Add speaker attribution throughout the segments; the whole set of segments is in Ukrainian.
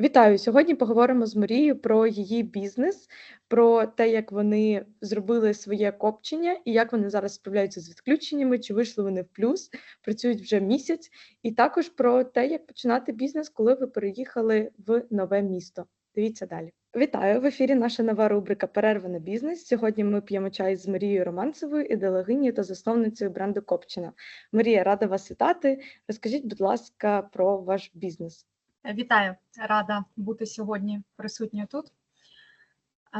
Speaker 1: Вітаю! Сьогодні поговоримо з Марією про її бізнес, про те, як вони зробили своє копчення і як вони зараз справляються з відключеннями, чи вийшли вони в плюс, працюють вже місяць, і також про те, як починати бізнес, коли ви переїхали в нове місто. Дивіться далі. Вітаю! В ефірі наша нова рубрика Перерва на бізнес. Сьогодні ми п'ємо чай з Марією Романцевою, ідеологинею та засновницею бренду Копчина. Марія, рада вас вітати. Розкажіть, будь ласка, про ваш бізнес.
Speaker 2: Вітаю, рада бути сьогодні присутньою тут. Е,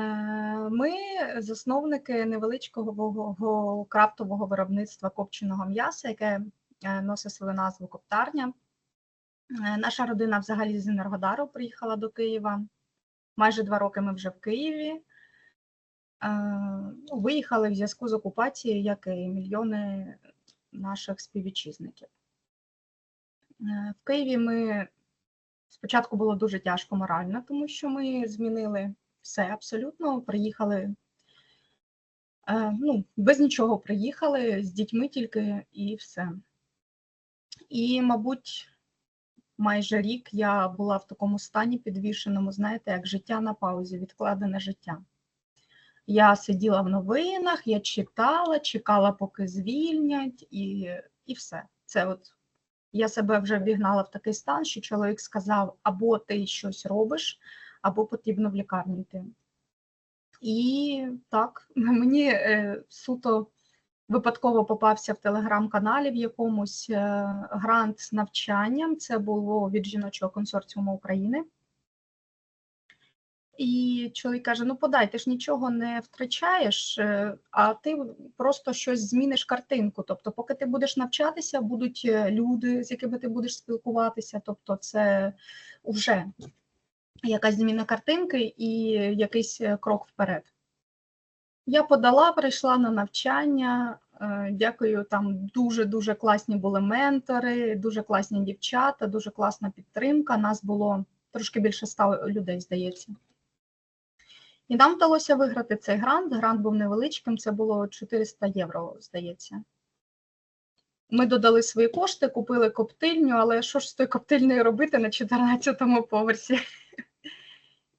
Speaker 2: ми засновники невеличкого крафтового виробництва копченого м'яса, яке е, носить свою назву Коптарня. Е, наша родина взагалі з Енергодару приїхала до Києва. Майже два роки ми вже в Києві. Виїхали в зв'язку з окупацією, як і мільйони наших співвітчизників. В Києві ми Спочатку було дуже тяжко морально, тому що ми змінили все абсолютно. Приїхали, е, ну, без нічого приїхали, з дітьми тільки і все. І, мабуть, майже рік я була в такому стані підвішеному, знаєте, як життя на паузі, відкладене життя. Я сиділа в новинах, я читала, чекала, поки звільнять, і і все. Це от я себе вже вігнала в такий стан, що чоловік сказав: або ти щось робиш, або потрібно в лікарню йти. І так, мені е, суто випадково попався в телеграм-каналі в якомусь е, грант з навчанням. Це було від жіночого консорціуму України. І чоловік каже: ну подай, ти ж нічого не втрачаєш, е, а ти просто щось зміниш картинку. Тобто, поки ти будеш навчатися, будуть е, люди, з якими ти будеш спілкуватися. Тобто, це вже якась зміна картинки і якийсь е, крок вперед. Я подала, прийшла на навчання. Дякую, там дуже-дуже класні були ментори, дуже класні дівчата, дуже класна підтримка. Нас було трошки більше ста людей, здається. І нам вдалося виграти цей грант. Грант був невеличким, це було 400 євро, здається. Ми додали свої кошти, купили коптильню, але що ж з тою коптильнею робити на 14-му поверсі?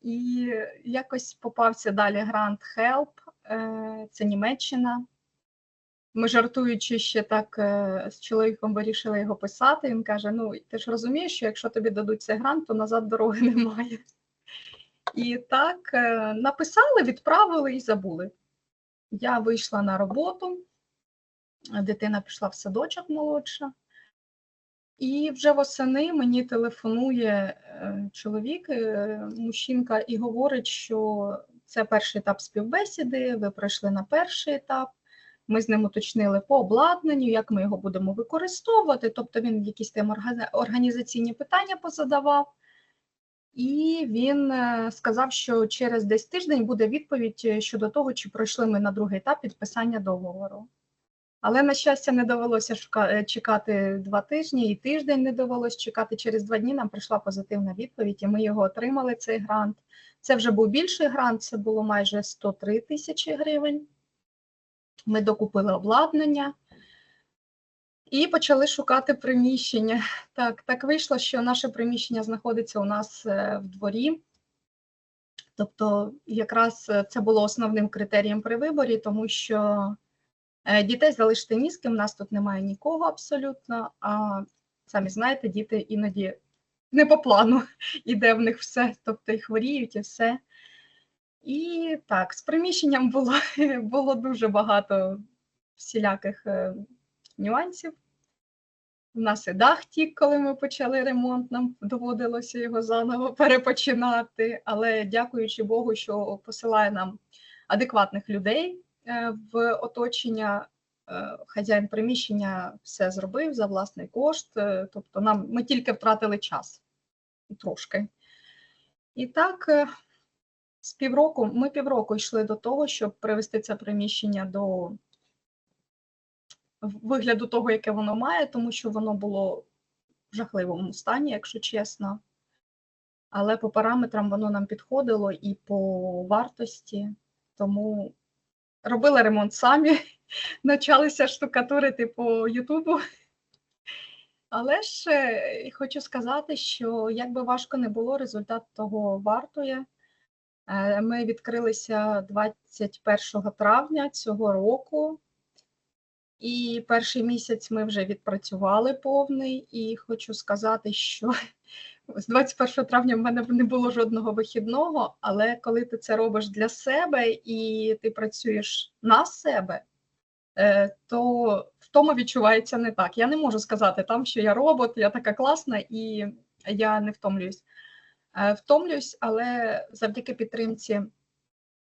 Speaker 2: І якось попався далі грант Help, е, це Німеччина. Ми жартуючи ще так е, з чоловіком вирішили його писати. Він каже: Ну, ти ж розумієш, що якщо тобі дадуть цей грант, то назад дороги немає. І так е, написали, відправили і забули. Я вийшла на роботу, дитина пішла в садочок молодша, і вже восени мені телефонує е, чоловік, е, мужчинка, і говорить, що це перший етап співбесіди, ви пройшли на перший етап. Ми з ним уточнили по обладнанню, як ми його будемо використовувати. Тобто він якісь там організаційні питання позадавав. І він е, сказав, що через десь тиждень буде відповідь е, щодо того, чи пройшли ми на другий етап підписання договору. Але, на щастя, не довелося е, чекати два тижні, і тиждень не довелося чекати. Через два дні нам прийшла позитивна відповідь, і ми його отримали, цей грант. Це вже був більший грант, це було майже 103 тисячі гривень. Ми докупили обладнання. І почали шукати приміщення. Так, так вийшло, що наше приміщення знаходиться у нас е, в дворі. Тобто, якраз е, це було основним критерієм при виборі, тому що е, дітей залишити ні з ким, нас тут немає нікого абсолютно. А самі знаєте, діти іноді не по плану іде в них все, тобто і хворіють, і все. І так, з приміщенням було, було дуже багато всіляких нюансів. У нас і дах тік, коли ми почали ремонт, нам доводилося його заново перепочинати. Але дякуючи Богу, що посилає нам адекватних людей е, в оточення. Е, хазяїн приміщення все зробив за власний кошт. Е, тобто, нам ми тільки втратили час трошки. І так, з півроку ми півроку йшли до того, щоб привести це приміщення до вигляду того, яке воно має, тому що воно було в жахливому стані, якщо чесно. Але по параметрам воно нам підходило і по вартості, тому робили ремонт самі, почалися штукатурити по Ютубу. Але ж хочу сказати, що як би важко не було, результат того вартує. Е, Ми відкрилися 21 травня цього року, і перший місяць ми вже відпрацювали повний. І хочу сказати, що з 21 травня в мене не було жодного вихідного, але коли ти це робиш для себе і ти працюєш на себе, е, то втома відчувається не так. Я не можу сказати там, що я робот, я така класна і я не втомлююсь. Е, Втомлююсь, але завдяки підтримці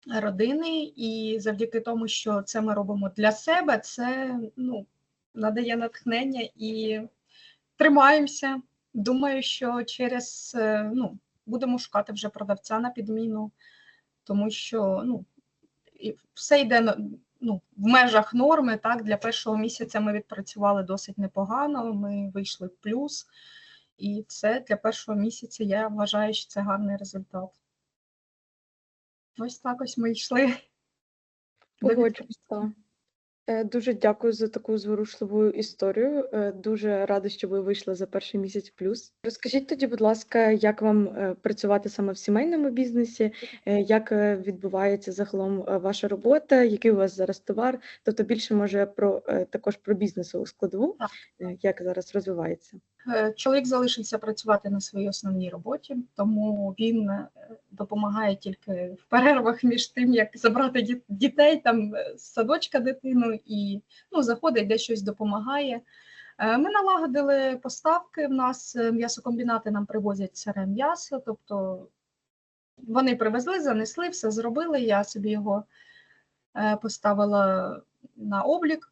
Speaker 2: родини і завдяки тому, що це ми робимо для себе, це ну, надає натхнення і тримаємося. Думаю, що через е, ну, будемо шукати вже продавця на підміну, тому що ну, все йде ну, в межах норми. Так, для першого місяця ми відпрацювали досить непогано. Ми вийшли в плюс, і це для першого місяця я вважаю, що це гарний результат. Ось так ось ми йшли.
Speaker 1: так. Е, Дуже дякую за таку зворушливу історію. Е, Дуже рада, що ви вийшли за перший місяць плюс. Розкажіть тоді, будь ласка, як вам е, працювати саме в сімейному бізнесі, як відбувається загалом ваша робота, який у вас зараз товар? Тобто більше може про також про бізнесову складову, як зараз розвивається.
Speaker 2: Е, Чоловік залишився працювати на своїй основній роботі, тому він е, допомагає тільки в перервах між тим, як забрати дітей там е, з садочка дитину і ну, заходить, де щось допомагає. Ми налагодили поставки. В нас м'ясокомбінати нам привозять сире м'ясо, тобто вони привезли, занесли, все зробили. Я собі його поставила на облік.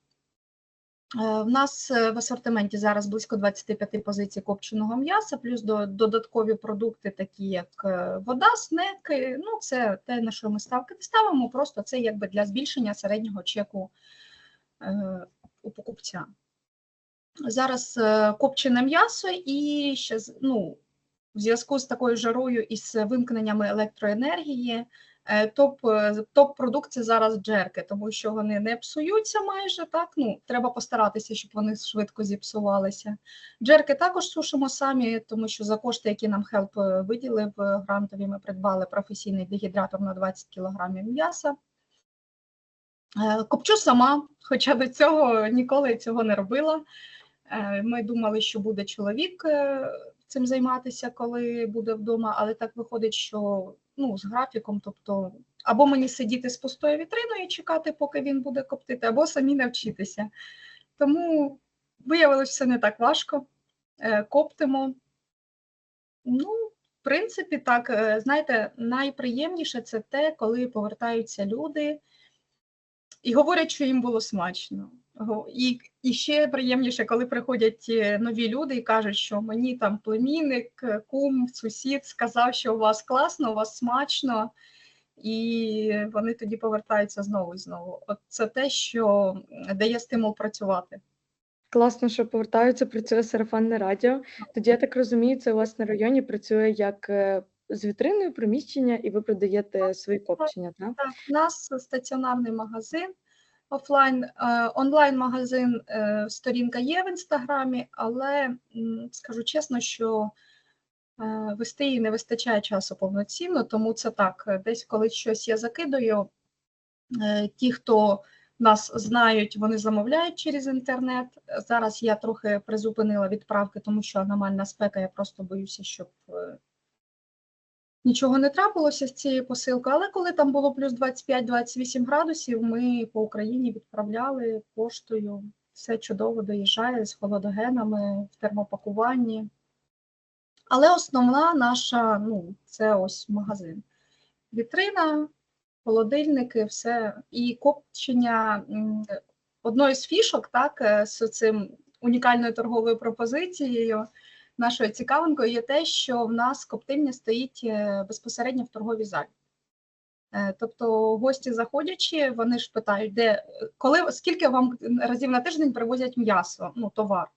Speaker 2: Е, В нас е, в асортименті зараз близько 25 позицій копченого м'яса, плюс додаткові продукти, такі як е, вода, снеки. Ну, це те, на що ми ставки ставимо, просто це якби для збільшення середнього чеку у покупця. Зараз копчене м'ясо і ще ну, в зв'язку з такою жарою і з вимкненнями електроенергії. Е, Топ, е, топ-продукт це зараз джерки, тому що вони не псуються майже так. Ну, треба постаратися, щоб вони швидко зіпсувалися. Джерки також сушимо самі, тому що за кошти, які нам Хелп виділив е, грантові, ми придбали професійний дегідратор на 20 кг м'яса. Копчу сама, хоча до цього ніколи цього не робила. Ми думали, що буде чоловік цим займатися, коли буде вдома, але так виходить, що ну, з графіком, тобто або мені сидіти з пустою вітриною і чекати, поки він буде коптити, або самі навчитися. Тому виявилося все не так важко. Е, Коптимо. Ну, в принципі, так, е, знаєте, найприємніше це те, коли повертаються люди і говорять, що їм було смачно. І, і ще приємніше, коли приходять е, нові люди і кажуть, що мені там племінник, е, кум, сусід сказав, що у вас класно, у вас смачно, і вони тоді повертаються знову і знову. От це те, що дає стимул працювати.
Speaker 1: Класно, що повертаються, працює сарафанне радіо. Тоді я так розумію, це у вас на районі працює як е, з вітриною приміщення, і ви продаєте свої копчення, так?
Speaker 2: Так, у нас стаціонарний магазин офлайн, е, онлайн-магазин, е, сторінка є в інстаграмі, але скажу чесно, що е, вести її не вистачає часу повноцінно, тому це так. Десь коли щось я закидаю, е, ті, хто нас знають, вони замовляють через інтернет. Зараз я трохи призупинила відправки, тому що аномальна спека, я просто боюся, щоб нічого не трапилося з цією посилкою. Але коли там було плюс 25-28 градусів, ми по Україні відправляли поштою. Все чудово доїжджає з холодогенами в термопакуванні. Але основна наша, ну, це ось магазин. Вітрина, холодильники, все. І копчення м, одною з фішок, так, е, з цим унікальною торговою пропозицією. Нашою цікавинкою є те, що в нас коптильня стоїть е, безпосередньо в торговій залі. Е, Тобто гості заходячи, вони ж питають, де коли скільки вам разів на тиждень привозять м'ясо, ну товар.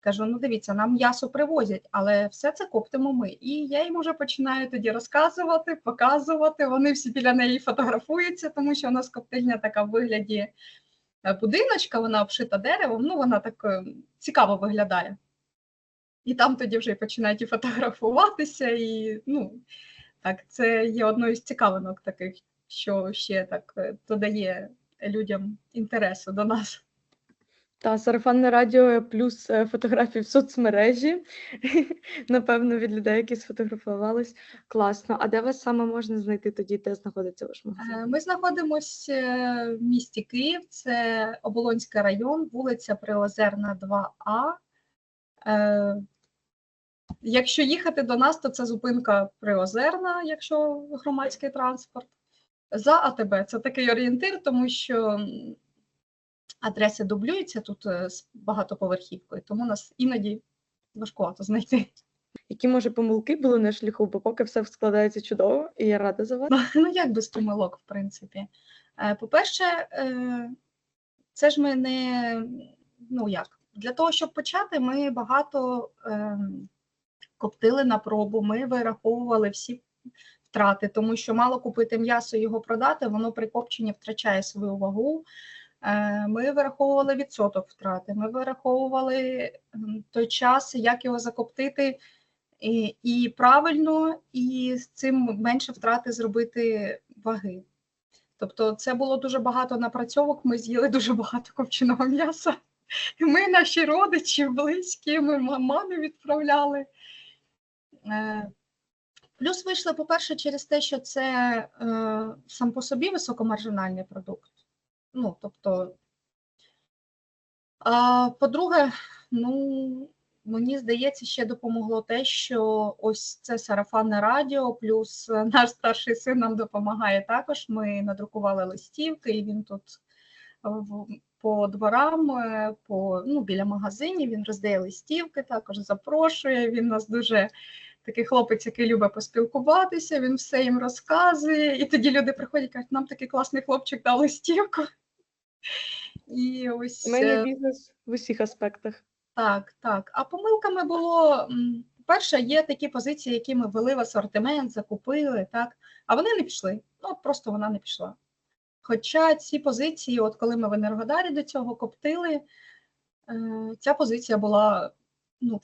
Speaker 2: Кажу, ну дивіться, нам м'ясо привозять, але все це коптимо ми. І я їм вже починаю тоді розказувати, показувати. Вони всі біля неї фотографуються, тому що у нас коптильня така в вигляді е, будиночка, вона обшита деревом. Ну вона так цікаво виглядає. І там тоді вже починають і фотографуватися, і ну, так, це є одною з цікавинок таких, що ще так е, додає людям інтересу до нас.
Speaker 1: Та сарафанне радіо плюс е, фотографії в соцмережі. Напевно, від людей, які сфотографувались. Класно. А де вас саме можна знайти тоді, де знаходиться ваш магазин?
Speaker 2: Е, Ми знаходимося в місті Київ, це Оболонський район, вулиця Приозерна, 2А. Якщо їхати до нас, то це зупинка Приозерна, якщо громадський транспорт. За АТБ це такий орієнтир, тому що адреси дублюються тут е, з багатоповерхівкою, тому нас іноді важкувато знайти.
Speaker 1: Які може помилки були на шляху, бо поки все складається чудово, і я рада за вас.
Speaker 2: Ну, як без помилок, в принципі. Е, По-перше, е, це ж ми не ну як, для того, щоб почати, ми багато ем, коптили на пробу, ми вираховували всі втрати, тому що мало купити м'ясо і його продати, воно при копченні втрачає свою вагу. Е, Ми вираховували відсоток втрати, ми вираховували той час, як його закоптити і, і правильно, і з цим менше втрати зробити ваги. Тобто, це було дуже багато напрацьовок. Ми з'їли дуже багато копченого м'яса. Ми, наші родичі, близькі, ми ма- відправляли. Е, Плюс вийшли, по-перше, через те, що це е, сам по собі високомаржинальний продукт. Ну, тобто, по-друге, ну, мені здається, ще допомогло те, що ось це сарафанне радіо, плюс е, наш старший син нам допомагає також. Ми надрукували листівки, і він тут по дворам, е, по, ну, біля магазинів, він роздає листівки, також запрошує. Він нас дуже такий хлопець, який любить поспілкуватися, він все їм розказує. І тоді люди приходять і кажуть, нам такий класний хлопчик дав листівку. І ось
Speaker 1: У мене
Speaker 2: е,
Speaker 1: бізнес в усіх аспектах.
Speaker 2: так, так. А помилками було, м, по-перше, є такі позиції, які ми ввели в асортимент, закупили, так, а вони не пішли. Ну, от просто вона не пішла. Хоча ці позиції, от коли ми в Енергодарі до цього коптили, е, ця позиція була ну,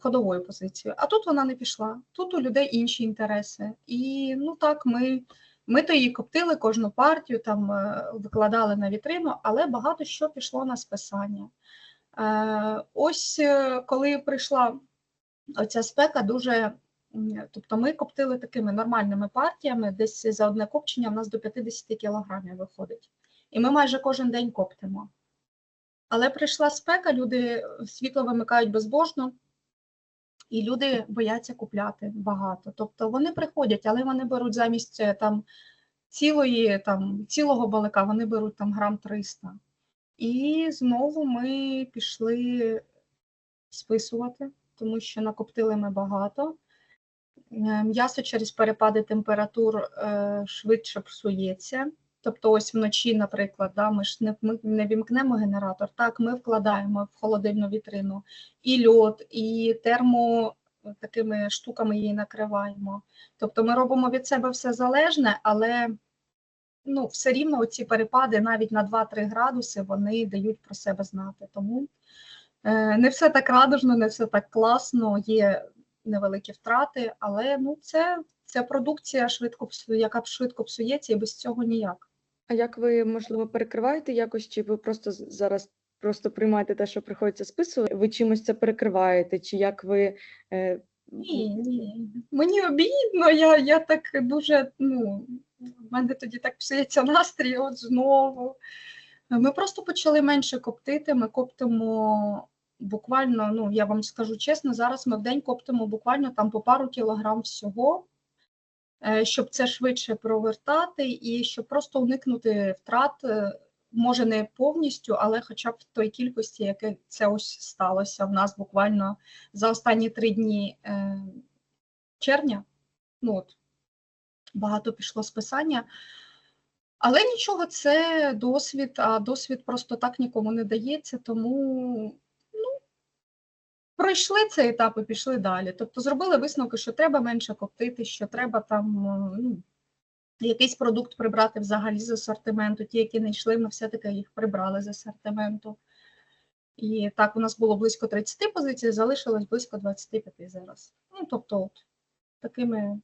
Speaker 2: ходовою позицією. А тут вона не пішла. Тут у людей інші інтереси. І ну так, ми, ми то її коптили кожну партію, там е, викладали на вітрину, але багато що пішло на списання. Е, Ось е, коли прийшла оця спека, дуже. Тобто ми коптили такими нормальними партіями, десь за одне копчення в нас до 50 кілограмів виходить. І ми майже кожен день коптимо. Але прийшла спека, люди світло вимикають безбожно, і люди бояться купляти багато. Тобто вони приходять, але вони беруть замість е, там цілої, там, цілого балика, вони беруть там грам 300. І знову ми пішли списувати, тому що накоптили ми багато. Е, М'ясо через перепади температур е, швидше псується. Тобто, ось вночі, наприклад, да, ми ж не, ми не вімкнемо генератор, так, ми вкладаємо в холодильну вітрину і льод, і термо е, такими штуками її накриваємо. Тобто ми робимо від себе все залежне, але ну, все рівно ці перепади навіть на 2-3 градуси вони дають про себе знати. Тому е, не все так радужно, не все так класно, є невеликі втрати, але ну, це, це продукція, швидко яка швидко псується, і без цього ніяк.
Speaker 1: А як ви, можливо, перекриваєте якось, чи ви просто зараз просто приймаєте те, що приходиться списувати? Ви чимось це перекриваєте, чи як ви е,
Speaker 2: Ні, ні. Мені обідно, я, я так дуже, ну, в мене тоді так псується настрій, от знову. Ми просто почали менше коптити, ми коптимо буквально, ну, я вам скажу чесно, зараз ми в день коптимо буквально там по пару кілограм всього, щоб це швидше провертати і щоб просто уникнути втрат, е, може не повністю, але хоча б в той кількості, яке це ось сталося в нас буквально за останні три дні е, червня. Ну, от, багато пішло списання. Але нічого, це досвід, а досвід просто так нікому не дається, тому пройшли цей етап і пішли далі. Тобто зробили висновки, що треба менше коптити, що треба там е, ну, якийсь продукт прибрати взагалі з асортименту. Ті, які не йшли, ми все-таки їх прибрали з асортименту. І так, у нас було близько 30 позицій, залишилось близько 25 зараз. Ну, тобто, от, такими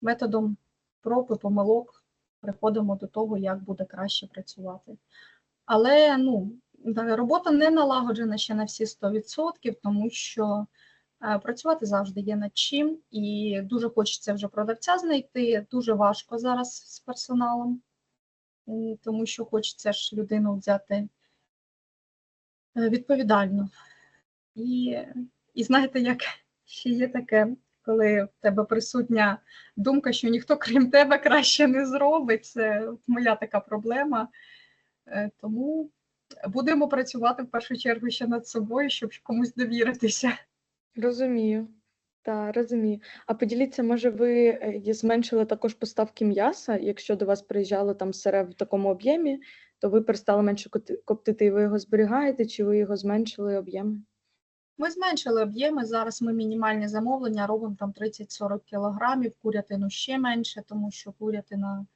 Speaker 2: методом проб і помилок приходимо до того, як буде краще працювати. Але ну, робота не налагоджена ще на всі 100%, тому що е, працювати завжди є над чим, і дуже хочеться вже продавця знайти. Дуже важко зараз з персоналом, тому що хочеться ж людину взяти е, відповідально. І, і знаєте, як ще є таке, коли в тебе присутня думка, що ніхто крім тебе краще не зробить. Це моя така проблема. Е, Тому будемо працювати в першу чергу ще над собою, щоб комусь довіритися.
Speaker 1: Розумію. Так, розумію. А поділіться, може, ви е, зменшили також поставки м'яса? Якщо до вас приїжджало там сире в такому об'ємі, то ви перестали менше коптити, і ви його зберігаєте, чи ви його зменшили об'єми?
Speaker 2: Ми зменшили об'єми. Зараз ми мінімальні замовлення робимо там 30-40 кілограмів, курятину ще менше, тому що курятина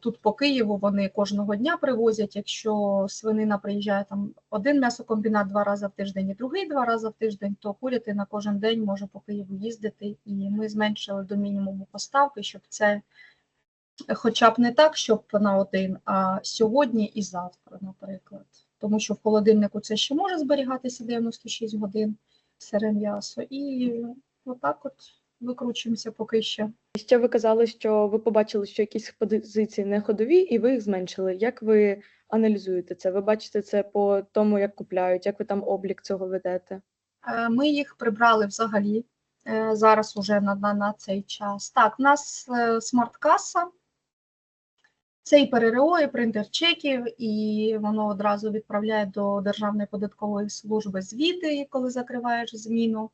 Speaker 2: тут по Києву вони кожного дня привозять. Якщо свинина приїжджає там один м'ясокомбінат два рази в тиждень і другий два рази в тиждень, то курятина кожен день може по Києву їздити. І ми зменшили до мінімуму поставки, щоб це хоча б не так, щоб на один, а сьогодні і завтра, наприклад. Тому що в холодильнику це ще може зберігатися 96 годин сире м'ясо. І отак от викручуємося поки що.
Speaker 1: Ще ви казали, що ви побачили, що якісь позиції не ходові, і ви їх зменшили. Як ви аналізуєте це? Ви бачите це по тому, як купляють, як ви там облік цього ведете?
Speaker 2: Е, Ми їх прибрали взагалі е, зараз уже на, на, на цей час. Так, в нас е, смарт-каса, це і ПРРО, і принтер чеків, і воно одразу відправляє до Державної податкової служби звіти, коли закриваєш зміну.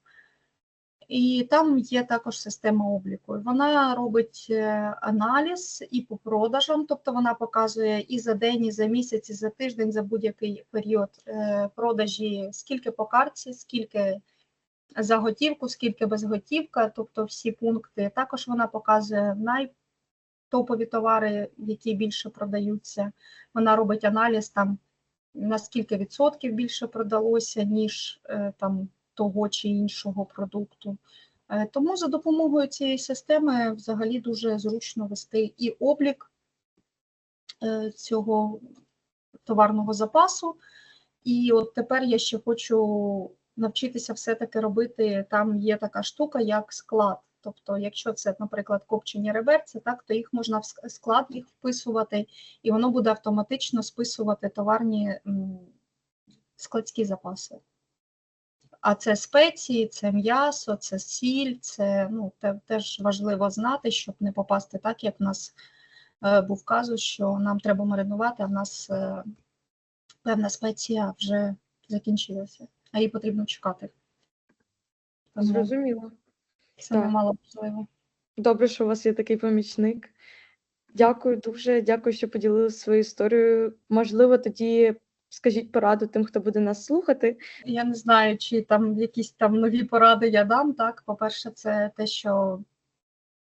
Speaker 2: І там є також система обліку. Вона робить е, аналіз і по продажам, тобто вона показує і за день, і за місяць, і за тиждень, за будь-який період е, продажі, скільки по картці, скільки за готівку, скільки без готівка, тобто всі пункти. Також вона показує найтопові товари, які більше продаються. Вона робить аналіз там на скільки відсотків більше продалося, ніж е, там того чи іншого продукту. Е, Тому за допомогою цієї системи взагалі дуже зручно вести і облік е, цього товарного запасу. І от тепер я ще хочу навчитися все-таки робити. Там є така штука, як склад. Тобто, якщо це, наприклад, копчені реберці, так то їх можна в склад їх вписувати, і воно буде автоматично списувати товарні складські запаси. А це спеції, це м'ясо, це сіль, це ну, теж важливо знати, щоб не попасти так, як в нас е, був казус, що нам треба маринувати, а в нас е, певна спеція вже закінчилася, а її потрібно чекати. Тому
Speaker 1: Зрозуміло.
Speaker 2: це
Speaker 1: Так.
Speaker 2: немало важливо.
Speaker 1: Добре, що у вас є такий помічник. Дякую дуже, дякую, що поділилися своєю історією. Можливо, тоді скажіть пораду тим, хто буде нас слухати.
Speaker 2: Я не знаю, чи там якісь там нові поради я дам. Так, по-перше, це те, що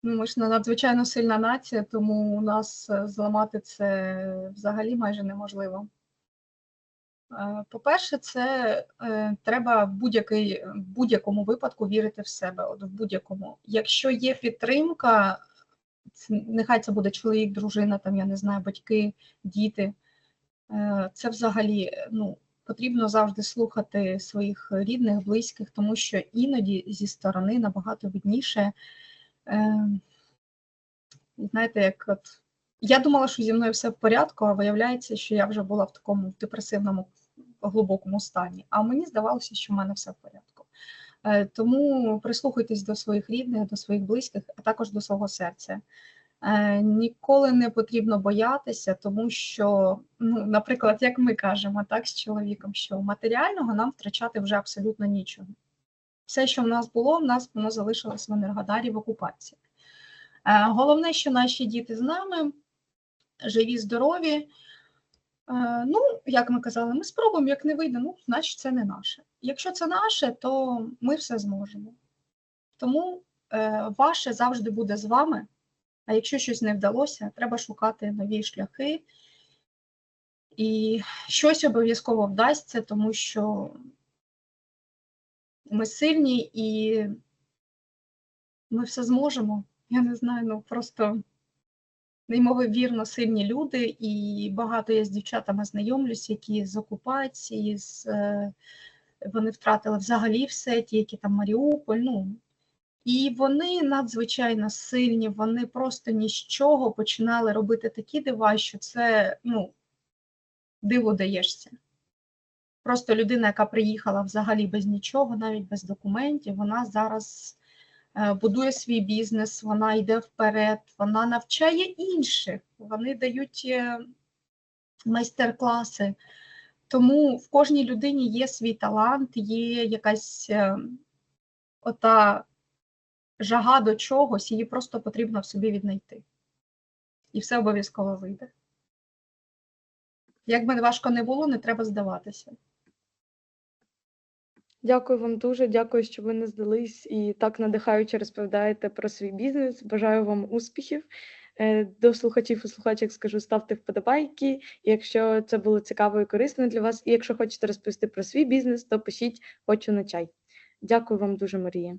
Speaker 2: ну, ми ж не надзвичайно сильна нація, тому у нас е, зламати це взагалі майже неможливо. Е, По-перше, це е, треба в будь-який, будь-якому випадку вірити в себе. От в будь-якому. Якщо є підтримка, нехай це буде чоловік, дружина, там я не знаю, батьки, діти. Е, Це взагалі ну, потрібно завжди слухати своїх рідних, близьких, тому що іноді зі сторони набагато видніше. Е, знаєте, як от я думала, що зі мною все в порядку, а виявляється, що я вже була в такому депресивному глибокому стані. А мені здавалося, що в мене все в порядку. Е, Тому прислухайтесь до своїх рідних, до своїх близьких, а також до свого серця. Е, Ніколи не потрібно боятися, тому що, ну, наприклад, як ми кажемо так з чоловіком, що матеріального нам втрачати вже абсолютно нічого. Все, що в нас було, в нас воно залишилось в Енергодарі в окупації. Е, Головне, що наші діти з нами, живі, здорові. Е, Ну, як ми казали, ми спробуємо, як не вийде, ну, значить, це не наше. Якщо це наше, то ми все зможемо. Тому ваше завжди буде з вами. А якщо щось не вдалося, треба шукати нові шляхи І щось обов'язково вдасться, тому що ми сильні і ми все зможемо. Я не знаю, ну просто неймовірно сильні люди, і багато я з дівчатами знайомлюсь, які з окупації, з, е, вони втратили взагалі все, ті, які там Маріуполь. Ну, і вони надзвичайно сильні, вони просто ні з чого починали робити такі дива, що це ну, диво даєшся. Просто людина, яка приїхала взагалі без нічого, навіть без документів, вона зараз е, будує свій бізнес, вона йде вперед, вона навчає інших, вони дають е, майстер-класи. Тому в кожній людині є свій талант, є якась е, ота жага до чогось, її просто потрібно в собі віднайти. І все обов'язково вийде. Як би важко не було, не треба здаватися.
Speaker 1: Дякую вам дуже. Дякую, що ви не здались і так надихаюче розповідаєте про свій бізнес. Бажаю вам успіхів. Е, До слухачів і слухачок скажу, ставте вподобайки, якщо це було цікаво і корисно для вас. І якщо хочете розповісти про свій бізнес, то пишіть хочу на чай. Дякую вам дуже, Марія.